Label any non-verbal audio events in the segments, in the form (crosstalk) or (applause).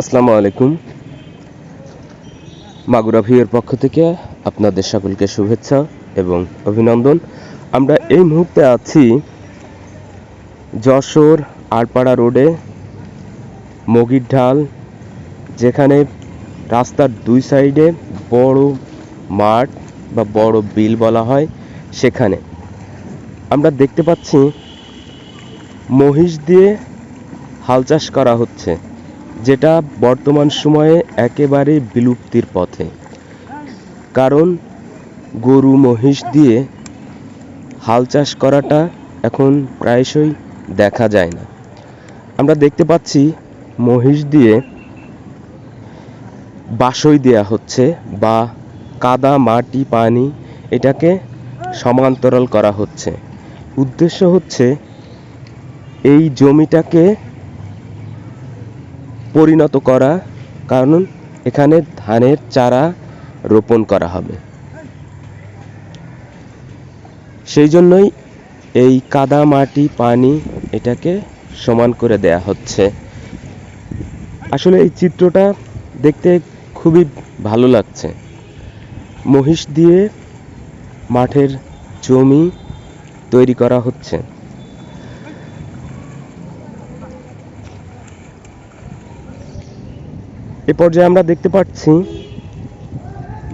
আসসালামু আলাইকুম। মাগুরা ভিউয়ের পক্ষ থেকে আপনাদের সকলকে শুভেচ্ছা এবং অভিনন্দন। আমরা এই মুহূর্তে আছি যশোর আরপাড়া রোডে, মগির ঢাল, যেখানে রাস্তার দুই সাইডে বড় মাঠ বা বড় বিল বলা হয় সেখানে। আমরা দেখতে পাচ্ছি মহিষ দিয়ে হাল চাষ করা হচ্ছে। যেটা বর্তমান সময়ে একেবারে বিলুপ্তির পথে। কারণ গরু মহিষ দিয়ে হাল চাষ করাটা এখন প্রায়শই দেখা যায় না। আমরা দেখতে পাচ্ছি মহিষ দিয়ে বাসই দেয়া হচ্ছে বা কাদা, মাটি, পানি এটাকে সমান্তরাল করা হচ্ছে। উদ্দেশ্য হচ্ছে এই জমিটাকে পরিণত করা, কারণ এখানে ধানের চারা রোপণ করা হবে। সেই জন্যই এই কাদা মাটি, পানি এটাকে সমান করে দেয়া হচ্ছে। আসলে এই চিত্রটা দেখতে খুবই ভালো লাগছে। মহিষ দিয়ে মাঠের জমি তৈরি করা হচ্ছে। এ পর্যায়ে আমরা দেখতে পাচ্ছি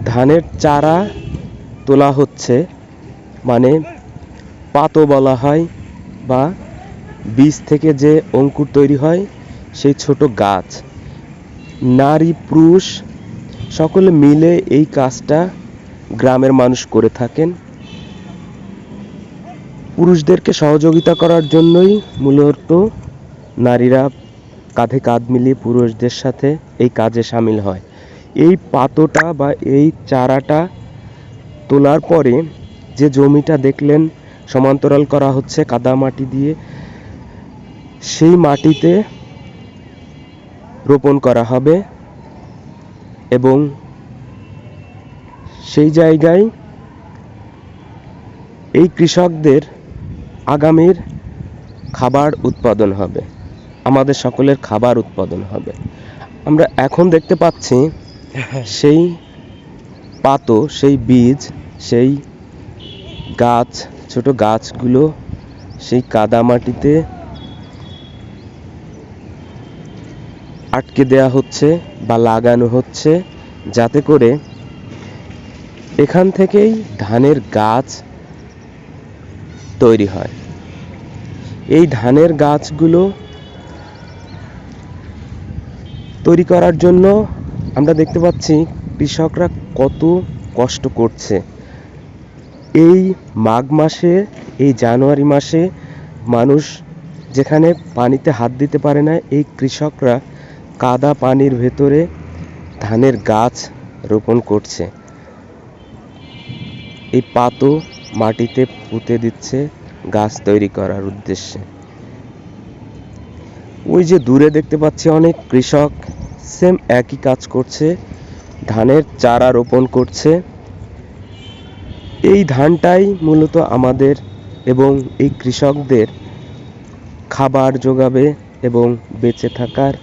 ধানের চারা তোলা হচ্ছে মানে পাতো বলা হয় বা বীজ থেকে যে অঙ্কুর তৈরি হয় সেই ছোট গাছ। নারী, পুরুষ সকলে মিলে এই কাজটা গ্রামের মানুষ করে থাকেন। পুরুষদেরকে সহযোগিতা করার জন্যই মূলত নারীরা কাঁধে কাঁধ মিলিয়ে পুরুষদের সাথে এই কাজে সামিল হয়। এই পাতোটা বা এই চারাটা তোলার পরে যে জমিটা দেখলেন, সমান্তরাল করা হচ্ছে কাদা মাটি দিয়ে, সেই মাটিতে রোপণ করা হবে এবং সেই জায়গায় এই কৃষকদের আগামীর খাবার উৎপাদন হবে। আমাদের সকলের খাবার উৎপাদন হবে। আমরা এখন দেখতে পাচ্ছি (laughs) সেই পাতো সেই বীজ সেই গাছ ছোট গাছগুলো সেই কাদা মাটিতে আটকে দেয়া হচ্ছে বা লাগানো হচ্ছে যাতে করে এখান থেকেই ধানের গাছ তৈরি হয়। এই ধানের গাছগুলো তৈরি করার জন্য আমরা দেখতে পাচ্ছি কৃষকরা কত কষ্ট করছে। এই মাঘ মাসে, এই জানুয়ারি মাসে মানুষ যেখানে পানিতে হাত দিতে পারে না, এই কৃষকরা কাদা পানির ভেতরে ধানের গাছ রোপণ করছে। এই পাতো মাটিতে পুঁতে দিচ্ছে গাছ তৈরি করার উদ্দেশ্যে। ওই যে দূরে দেখতে পাচ্ছি অনেক কৃষক সেম একই কাজ করছে, ধানের চারা রোপণ করছে। এই ধানটাই মূলত আমাদের এবং এই কৃষকদের খাবার যোগাবে এবং বেঁচে থাকার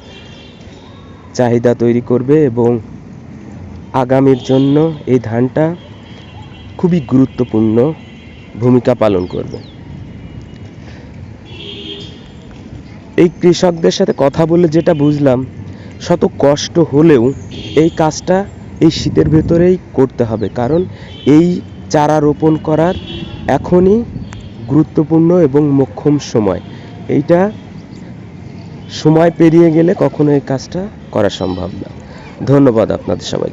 চাহিদা তৈরি করবে এবং আগামীর জন্য এই ধানটা খুবই গুরুত্বপূর্ণ ভূমিকা পালন করবে। এই কৃষকদের সাথে কথা বলে যেটা বুঝলাম, শত কষ্ট হলেও এই কাজটা এই শীতের ভেতরেই করতে হবে। কারণ এই চারা রোপণ করার এখনই গুরুত্বপূর্ণ এবং মোক্ষম সময়। এইটা সময় পেরিয়ে গেলে কখনো এই কাজটা করা সম্ভব না। ধন্যবাদ আপনাদের সবাই